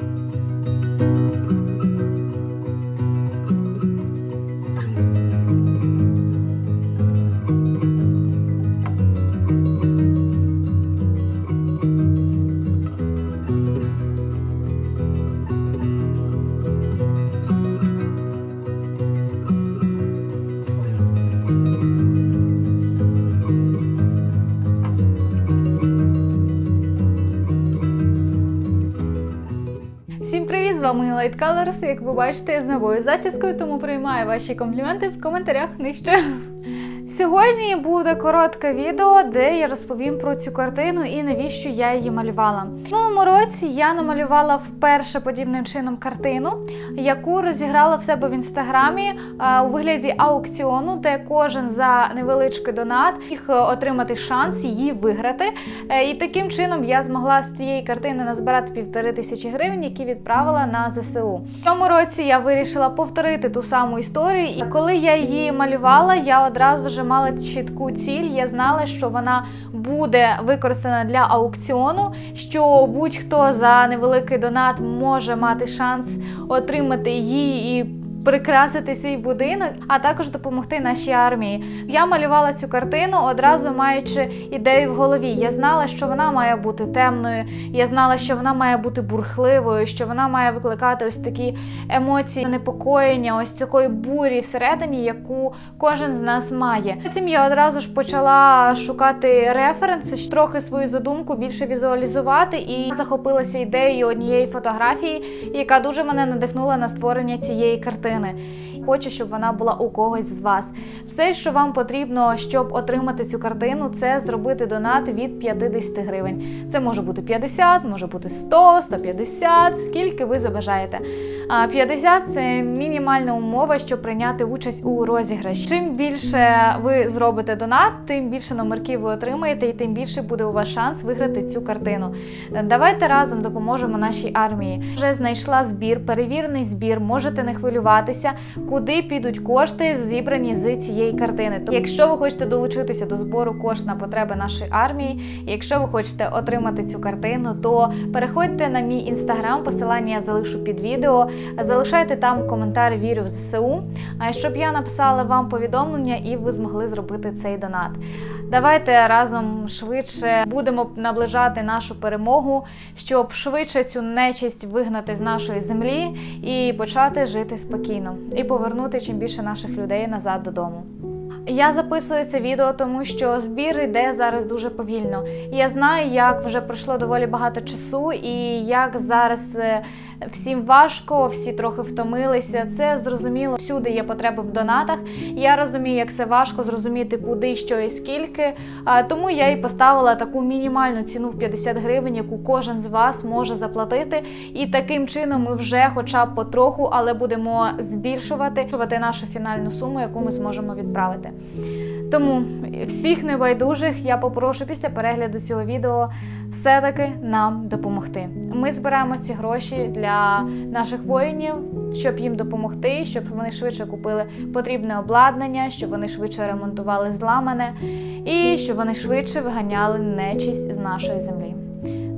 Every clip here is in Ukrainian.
Всім З вами Light Colors. Як ви бачите, я з новою зачіскою, тому приймаю ваші компліменти в коментарях нижче. Сьогодні буде коротке відео, де я розповім про цю картину і навіщо я її малювала. Минулому році я намалювала вперше подібним чином картину, яку розіграла в себе в інстаграмі е, у вигляді аукціону, де кожен за невеличкий донат міг отримати шанс її виграти. Е, І таким чином я змогла з цієї картини назбирати півтори тисячі гривень, які відправила на ЗСУ. В цьому році я вирішила повторити ту саму історію. І коли я її малювала, я одразу вже мала чітку ціль. Я знала, що вона буде використана для аукціону, що будь-хто за невеликий донат може мати шанс отримати її і. Прикрасити свій будинок, а також допомогти нашій армії. Я малювала цю картину одразу маючи ідею в голові. Я знала, що вона має бути темною. Я знала, що вона має бути бурхливою, що вона має викликати ось такі емоції непокоєння, ось такої бурі всередині, яку кожен з нас має. Потім я одразу ж почала шукати референси, трохи свою задумку більше візуалізувати, і захопилася ідеєю однієї фотографії, яка дуже мене надихнула на створення цієї картини. Хочу, щоб вона була у когось з вас. Все, що вам потрібно, щоб отримати цю картину, це зробити донат від 50 гривень. Це може бути 50, може бути 100, 150, скільки ви забажаєте. А 50 – це мінімальна умова, щоб прийняти участь у розіграші. Чим більше ви зробите донат, тим більше номерків ви отримаєте, і тим більше буде у вас шанс виграти цю картину. Давайте разом допоможемо нашій армії. Вже знайшла збір, перевірений збір. Можете не хвилюватися, куди підуть кошти, зібрані з цієї картини. Тобто, якщо ви хочете долучитися до збору коштів на потреби нашої армії, якщо ви хочете отримати цю картину, то переходьте на мій інстаграм, посилання я залишу під відео. Залишайте там коментар вірю в ЗСУ, щоб я написала вам повідомлення і ви змогли зробити цей донат. Давайте разом швидше будемо наближати нашу перемогу, щоб швидше цю нечисть вигнати з нашої землі і почати жити спокійно, і повернути чим більше наших людей назад додому. Я записую це відео, тому що збір йде зараз дуже повільно. Я знаю, як вже пройшло доволі багато часу, і як зараз е, всім важко, всі трохи втомилися. Це зрозуміло. Всюди є потреби в донатах. Я розумію, як це важко зрозуміти, куди, що і скільки. Тому я і поставила таку мінімальну ціну в 50 гривень, яку кожен з вас може заплатити. І таким чином ми вже, хоча б потроху, але будемо збільшувати нашу фінальну суму, яку ми зможемо відправити. Тому всіх небайдужих я попрошу після перегляду цього відео все-таки нам допомогти. Ми збираємо ці гроші для наших воїнів, щоб їм допомогти, щоб вони швидше купили потрібне обладнання, щоб вони швидше ремонтували зламане і щоб вони швидше виганяли нечисть з нашої землі.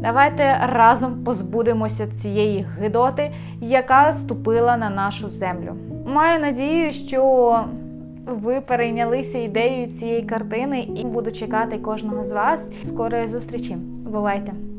Давайте разом позбудемося цієї гидоти, яка ступила на нашу землю. Маю надію, що ви перейнялися ідеєю цієї картини і буду чекати кожного з вас. Скорої зустрічі. Бувайте!